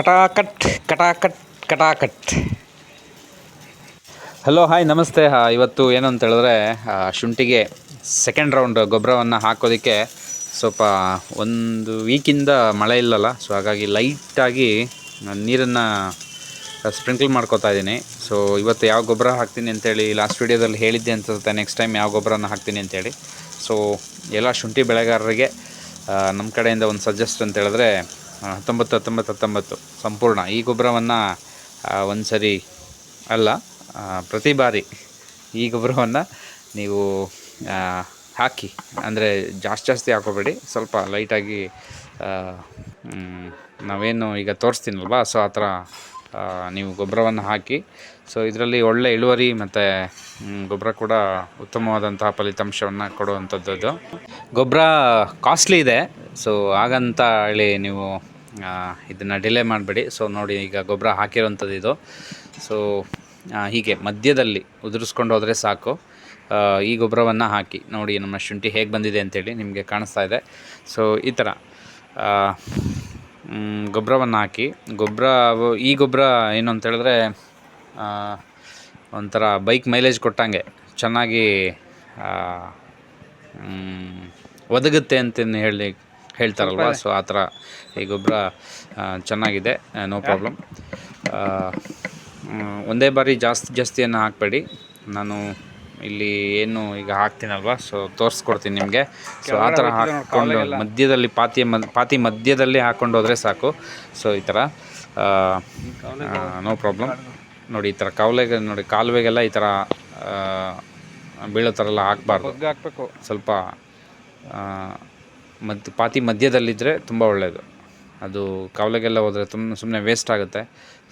ಕಟಾಕಟ್ ಕಟಾಕಟ್ ಕಟಾಕಟ್. Hello hi ನಮಸ್ತೆ. ಇವತ್ತು ಏನು ಅಂತ ಹೇಳಿದ್ರೆ ಶುಂಠಿಗೆ ಸೆಕೆಂಡ್ ರೌಂಡ್ ಗೊಬ್ಬರವನ್ನು ಹಾಕೋದಕ್ಕೆ ಸ್ವಲ್ಪ ಒಂದು ವೀಕಿಂದ ಮಳೆ ಇಲ್ಲಲ್ಲ ಸೊ ಹಾಗಾಗಿ ಲೈಟಾಗಿ ನೀರನ್ನು ಸ್ಪ್ರಿಂಕ್ಲ್ ಮಾಡ್ಕೋತಾ ಇದ್ದೀನಿ. ಸೊ ಇವತ್ತು ಯಾವ ಗೊಬ್ಬರ ಹಾಕ್ತೀನಿ ಅಂತೇಳಿ ಲಾಸ್ಟ್ ವೀಡಿಯೋದಲ್ಲಿ ಹೇಳಿದ್ದೆ ಅನ್ಸುತ್ತೆ. ನೆಕ್ಸ್ಟ್ ಟೈಮ್ ಯಾವ ಗೊಬ್ಬರನ ಹಾಕ್ತೀನಿ ಅಂತೇಳಿ ಸೊ ಎಲ್ಲ ಶುಂಠಿ ಬೆಳೆಗಾರರಿಗೆ ನಮ್ಮ ಕಡೆಯಿಂದ ಒಂದು ಸಜೆಸ್ಟ್ ಅಂತ ಹೇಳಿದ್ರೆ ಹತ್ತೊಂಬತ್ತು ಹತ್ತೊಂಬತ್ತು ಹತ್ತೊಂಬತ್ತು. ಸಂಪೂರ್ಣ. ಈ ಗೊಬ್ಬರವನ್ನು ಒಂದು ಸರಿ ಅಲ್ಲ ಪ್ರತಿ ಬಾರಿ ಈ ಗೊಬ್ಬರವನ್ನು ನೀವು ಹಾಕಿ, ಅಂದರೆ ಜಾಸ್ತಿ ಜಾಸ್ತಿ ಹಾಕೋಬೇಡಿ. ಸ್ವಲ್ಪ ಲೈಟಾಗಿ ನಾವೇನು ಈಗ ತೋರಿಸ್ತೀನಲ್ವ? ಸೊ, ಆ ಥರ ನೀವು ಗೊಬ್ಬರವನ್ನು ಹಾಕಿ, ಸೊ, ಇದರಲ್ಲಿ ಒಳ್ಳೆ ಇಳುವರಿ ಮತ್ತು ಗೊಬ್ಬರ ಕೂಡ ಉತ್ತಮವಾದಂತಹ ಫಲಿತಾಂಶವನ್ನು ಕೊಡುವಂಥದ್ದು ಗೊಬ್ಬರ ಕಾಸ್ಟ್ಲಿ ಇದೆ. ಸೊ ಹಾಗಂತ ಹೇಳಿ ನೀವು ಇದನ್ನು ಡಿಲೇ ಮಾಡಬೇಡಿ. ಸೊ ನೋಡಿ, ಈಗ ಗೊಬ್ಬರ ಹಾಕಿರೋಂಥದ್ದು ಇದು. ಸೊ ಹೀಗೆ ಮಧ್ಯದಲ್ಲಿ ಉದುರಿಸ್ಕೊಂಡು ಹೋದರೆ ಸಾಕು. ಈ ಗೊಬ್ಬರವನ್ನು ಹಾಕಿ. ನೋಡಿ, ನಮ್ಮ ಶುಂಠಿ ಹೇಗೆ ಬಂದಿದೆ ಅಂತೇಳಿ ನಿಮಗೆ ಕಾಣಿಸ್ತಾ ಇದೆ. ಸೊ ಈ ಥರ ಗೊಬ್ಬರವನ್ನು ಹಾಕಿ. ಗೊಬ್ಬರ, ಈ ಗೊಬ್ಬರ ಏನು ಅಂತೇಳಿದ್ರೆ ಒಂಥರ ಬೈಕ್ ಮೈಲೇಜ್ ಕೊಟ್ಟಂಗೆ ಚೆನ್ನಾಗಿ ಒದಗುತ್ತೆ ಅಂತ ಹೇಳಿ ಹೇಳ್ತಾರಲ್ವ? ಸೊ ಆ ಥರ ಈ ಗೊಬ್ಬರ ಚೆನ್ನಾಗಿದೆ. ನೋ ಪ್ರಾಬ್ಲಮ್ ಒಂದೇ ಬಾರಿ ಜಾಸ್ತಿ ಜಾಸ್ತಿಯನ್ನು ಹಾಕಬೇಡಿ. ನಾನು ಇಲ್ಲಿ ಏನು ಈಗ ಹಾಕ್ತೀನಲ್ವ? ಸೊ ತೋರಿಸ್ಕೊಡ್ತೀನಿ ನಿಮಗೆ. ಸೊ ಆ ಥರ ಹಾಕ್ಕೊಂಡು ಮಧ್ಯದಲ್ಲಿ ಪಾತಿ ಪಾತಿ ಮಧ್ಯದಲ್ಲಿ ಹಾಕ್ಕೊಂಡು ಹೋದರೆ ಸಾಕು. ಸೊ ಈ ಥರ. ನೋ ಪ್ರಾಬ್ಲಮ್ ನೋಡಿ ಈ ಥರ ಕಾವಲೆಗೆ ನೋಡಿ ಕಾಲುವೆಗೆಲ್ಲ ಈ ಥರ ಬೀಳೋ ಥರ ಎಲ್ಲ ಹಾಕಬಾರ್ದು. ಹಾಕಬೇಕು. ಸ್ವಲ್ಪ ಮಧ್ಯ ಪಾತಿ ಮಧ್ಯದಲ್ಲಿದ್ದರೆ ತುಂಬ ಒಳ್ಳೆಯದು ಅದು ಕಾವಲಿಗೆಲ್ಲ ಹೋದರೆ ತುಂಬ ಸುಮ್ಮನೆ ವೇಸ್ಟ್ ಆಗುತ್ತೆ.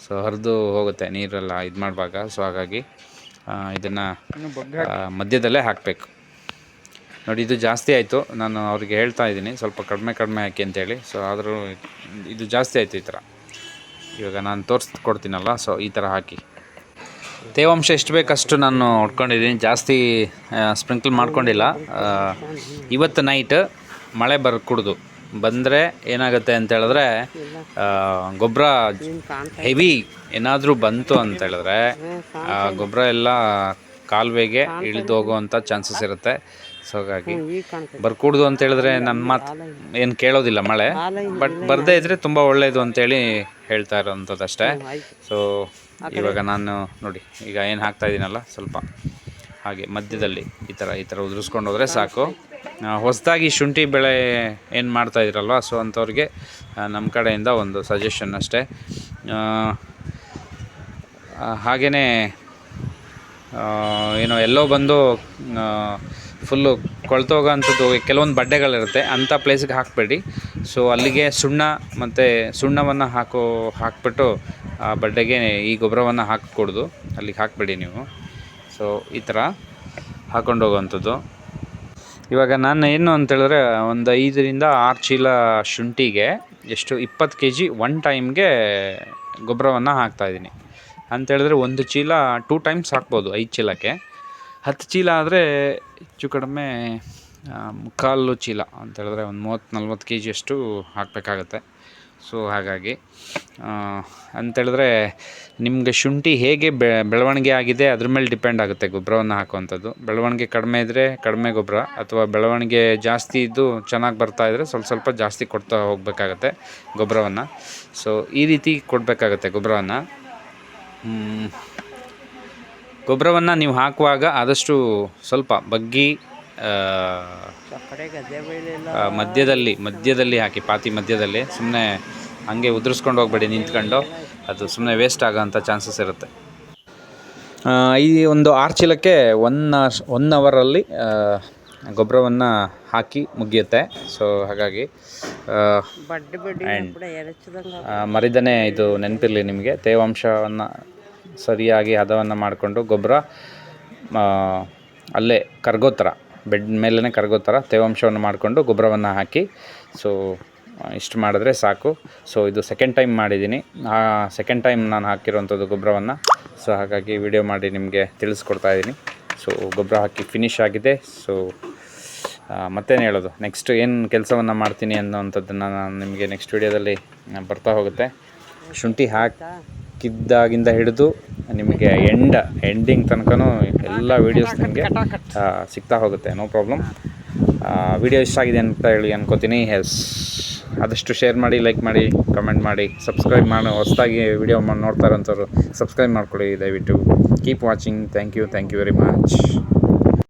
ಸೊ ಹರಿದು ಹೋಗುತ್ತೆ ನೀರೆಲ್ಲ ಇದು ಮಾಡುವಾಗ. ಸೊ ಹಾಗಾಗಿ ಇದನ್ನು ಮಧ್ಯದಲ್ಲೇ ಹಾಕಬೇಕು. ನೋಡಿ ಇದು ಜಾಸ್ತಿ ಆಯಿತು. ನಾನು ಅವ್ರಿಗೆ ಹೇಳ್ತಾ ಇದ್ದೀನಿ. ಸ್ವಲ್ಪ ಕಡಿಮೆ ಕಡಿಮೆ ಹಾಕಿ ಅಂತೇಳಿ. ಸೊ ಆದರೂ ಇದು ಜಾಸ್ತಿ ಆಯಿತು ಈ ಥರ ಇವಾಗ ನಾನು ತೋರಿಸ್ಕೊಡ್ತೀನಲ್ಲ. ಸೊ ಈ ಥರ ಹಾಕಿ. ತೇವಾಂಶ ಎಷ್ಟು ಬೇಕಷ್ಟು ನಾನು ಹೊಡ್ಕೊಂಡಿದ್ದೀನಿ. ಜಾಸ್ತಿ ಸ್ಪ್ರಿಂಕ್ಲ್ ಮಾಡ್ಕೊಂಡಿಲ್ಲ. ಇವತ್ತು ನೈಟ್ ಮಳೆ ಬರ್, ಕುಡ್ದು. ಬಂದರೆ ಏನಾಗುತ್ತೆ ಅಂತ ಹೇಳಿದ್ರೆ ಗೊಬ್ಬರ ಹೆವಿ ಏನಾದರೂ ಬಂತು ಅಂತ ಹೇಳಿದ್ರೆ ಗೊಬ್ಬರ ಎಲ್ಲ ಕಾಲುವೆಗೆ ಇಳಿದು ಹೋಗುವಂಥ ಚಾನ್ಸಸ್ ಇರುತ್ತೆ. ಸೊ, ಹಾಗಾಗಿ ಬರ್ಕೂಡ್ದು ಅಂತ ಹೇಳಿದ್ರೆ ನನ್ನ ಮಾತು ಏನು ಕೇಳೋದಿಲ್ಲ ಮಳೆ. ಬಟ್ ಬರದೇ ಇದ್ದರೆ ತುಂಬ ಒಳ್ಳೆಯದು ಅಂತೇಳಿ ಹೇಳ್ತಾ ಇರೋವಂಥದ್ದು ಅಷ್ಟೇ. ಸೊ, ಇವಾಗ ನಾನು ನೋಡಿ, ಈಗ ಏನು ಹಾಕ್ತಾ ಇದ್ದೀನಲ್ಲ ಸ್ವಲ್ಪ ಹಾಗೆ ಮಧ್ಯದಲ್ಲಿ ಈ ಥರ ಈ ಥರ ಉದುರಿಸ್ಕೊಂಡು ಹೋದರೆ ಸಾಕು. ಹೊಸದಾಗಿ ಶುಂಠಿ ಬೆಳೆ ಏನು ಮಾಡ್ತಾ ಇದ್ರಲ್ವ? ಸೊ ಅಂಥವ್ರಿಗೆ ನಮ್ಮ ಕಡೆಯಿಂದ ಒಂದು ಸಜೆಷನ್ ಅಷ್ಟೇ. ಹಾಗೆಯೇ ಏನೋ ಎಲ್ಲೋ ಬಂದು ಫುಲ್ಲು ಕೊಳ್ತೋಗೋ ಅಂಥದ್ದು ಕೆಲವೊಂದು ಬಡ್ಡೆಗಳಿರುತ್ತೆ, ಅಂಥ ಪ್ಲೇಸಿಗೆ ಹಾಕಬೇಡಿ. ಸೊ ಅಲ್ಲಿಗೆ ಸುಣ್ಣ ಮತ್ತು ಸುಣ್ಣವನ್ನು ಹಾಕೋ, ಹಾಕ್ಬಿಟ್ಟು ಆ ಬಡ್ಡೆಗೆ ಈ ಗೊಬ್ಬರವನ್ನು ಹಾಕಿಕೊಡ್ದು. ಅಲ್ಲಿಗೆ ಹಾಕಬೇಡಿ ನೀವು. ಸೊ ಈ ಥರ ಹಾಕೊಂಡು ಹೋಗುವಂಥದ್ದು ಇವಾಗ ನಾನು ಏನು ಅಂತೇಳಿದ್ರೆ ಒಂದು ಐದರಿಂದ ಆರು ಚೀಲ ಶುಂಠಿಗೆ ಎಷ್ಟು ಇಪ್ಪತ್ತು ಕೆ ಜಿ ಒನ್ ಟೈಮ್ಗೆ ಗೊಬ್ಬರವನ್ನು ಹಾಕ್ತಾಯಿದ್ದೀನಿ ಅಂತೇಳಿದ್ರೆ ಒಂದು ಚೀಲ ಟೂ ಟೈಮ್ಸ್ ಹಾಕ್ಬೋದು ಐದು ಚೀಲಕ್ಕೆ. ಹತ್ತು ಚೀಲ ಆದರೆ ಹೆಚ್ಚು ಕಡಿಮೆ ಮುಕ್ಕಾಲು ಚೀಲ ಅಂತೇಳಿದ್ರೆ ಒಂದು ಮೂವತ್ತು ನಲ್ವತ್ತು ಕೆ ಜಿಯಷ್ಟು ಹಾಕಬೇಕಾಗತ್ತೆ. ಸೊ ಹಾಗಾಗಿ ಅಂತೇಳಿದ್ರೆ ನಿಮಗೆ ಶುಂಠಿ ಹೇಗೆ ಬೆಳವಣಿಗೆ ಆಗಿದೆ ಅದ್ರ ಮೇಲೆ ಡಿಪೆಂಡ್ ಆಗುತ್ತೆ ಗೊಬ್ಬರವನ್ನು ಹಾಕುವಂಥದ್ದು. ಬೆಳವಣಿಗೆ ಕಡಿಮೆ ಇದ್ದರೆ ಕಡಿಮೆ ಗೊಬ್ಬರ, ಅಥವಾ ಬೆಳವಣಿಗೆ ಜಾಸ್ತಿ ಇದ್ದು ಚೆನ್ನಾಗಿ ಬರ್ತಾ ಇದ್ದರೆ ಸ್ವಲ್ಪ ಸ್ವಲ್ಪ ಜಾಸ್ತಿ ಕೊಡ್ತಾ ಹೋಗಬೇಕಾಗತ್ತೆ ಗೊಬ್ಬರವನ್ನು. ಸೊ ಈ ರೀತಿ ಕೊಡಬೇಕಾಗತ್ತೆ ಗೊಬ್ಬರವನ್ನು. ಗೊಬ್ಬರವನ್ನು ನೀವು ಹಾಕುವಾಗ ಆದಷ್ಟು ಸ್ವಲ್ಪ ಬಗ್ಗಿ ಮಧ್ಯದಲ್ಲಿ ಮಧ್ಯದಲ್ಲಿ ಹಾಕಿ, ಪಾತಿ ಮಧ್ಯದಲ್ಲಿ. ಸುಮ್ಮನೆ ಹಂಗೆ ಉದುರಿಸ್ಕೊಂಡು ಹೋಗ್ಬೇಡಿ ನಿಂತ್ಕೊಂಡು. ಅದು ಸುಮ್ಮನೆ ವೇಸ್ಟ್ ಆಗೋಂಥ ಚಾನ್ಸಸ್ ಇರುತ್ತೆ. ಈ ಒಂದು ಆರು ಚೀಲಕ್ಕೆ ಒನ್ ಒನ್ ಅವರಲ್ಲಿ ಗೊಬ್ಬರವನ್ನು ಹಾಕಿ ಮುಗಿಯುತ್ತೆ. ಸೊ ಹಾಗಾಗಿ ಮರಿದನೆ ಇದು ನೆನಪಿರಲಿ ನಿಮಗೆ. ತೇವಾಂಶವನ್ನು ಸರಿಯಾಗಿ ಹದವನ್ನು ಮಾಡಿಕೊಂಡು ಗೊಬ್ಬರ ಅಲ್ಲೇ ಕರ್ಗೋ ಥರ ಬೆಡ್ ಮೇಲೇ ಕರಗೋ ಥರ ತೇವಾಂಶವನ್ನು ಮಾಡಿಕೊಂಡು ಗೊಬ್ಬರವನ್ನು ಹಾಕಿ, ಸೊ, ಇಷ್ಟು ಮಾಡಿದ್ರೆ ಸಾಕು. ಸೊ, ಇದು ಸೆಕೆಂಡ್ ಟೈಮ್ ಮಾಡಿದ್ದೀನಿ. ಆ ಸೆಕೆಂಡ್ ಟೈಮ್ ನಾನು ಹಾಕಿರುವಂಥದ್ದು ಗೊಬ್ಬರವನ್ನು. ಸೊ, ಹಾಗಾಗಿ ವಿಡಿಯೋ ಮಾಡಿ ನಿಮಗೆ ತಿಳಿಸ್ಕೊಡ್ತಾ ಇದ್ದೀನಿ. ಸೊ, ಗೊಬ್ಬರ ಹಾಕಿ ಫಿನಿಶ್ ಆಗಿದೆ. ಸೊ ಮತ್ತೇನು ಹೇಳೋದು? ನೆಕ್ಸ್ಟ್ ಏನು ಕೆಲಸವನ್ನು ಮಾಡ್ತೀನಿ ಅನ್ನೋವಂಥದ್ದನ್ನು ನಾನು ನಿಮಗೆ ನೆಕ್ಸ್ಟ್ ವೀಡಿಯೋದಲ್ಲಿ ಬರ್ತಾ ಹೋಗುತ್ತೆ. ಶುಂಠಿ ಹಾಕಿದ್ದಾಗಿಂದ ಹಿಡಿದು ನಿಮಗೆ ಎಂಡ ಎಂಡಿಂಗ್ ತನಕನೂ ಎಲ್ಲ ವೀಡಿಯೋಸ್ ನಿಮಗೆ ಸಿಗ್ತಾ ಹೋಗುತ್ತೆ ನೋ ಪ್ರಾಬ್ಲಮ್ ವಿಡಿಯೋ ಇಷ್ಟ ಆಗಿದೆ ಅಂತ ಹೇಳಿ ಅನ್ಕೋತೀನಿ. ಎಸ್ ಆದಷ್ಟು ಶೇರ್ ಮಾಡಿ ಲೈಕ್ ಮಾಡಿ ಕಮೆಂಟ್ ಮಾಡಿ ಸಬ್ಸ್ಕ್ರೈಬ್ ಮಾಡೋ. ಹೊಸದಾಗಿ ವಿಡಿಯೋ ಮಾಡಿ ನೋಡ್ತಾರಂಥವ್ರು ಸಬ್ಸ್ಕ್ರೈಬ್ ಮಾಡ್ಕೊಳ್ಳಿ ದಯವಿಟ್ಟು. Keep watching thank you thank you very much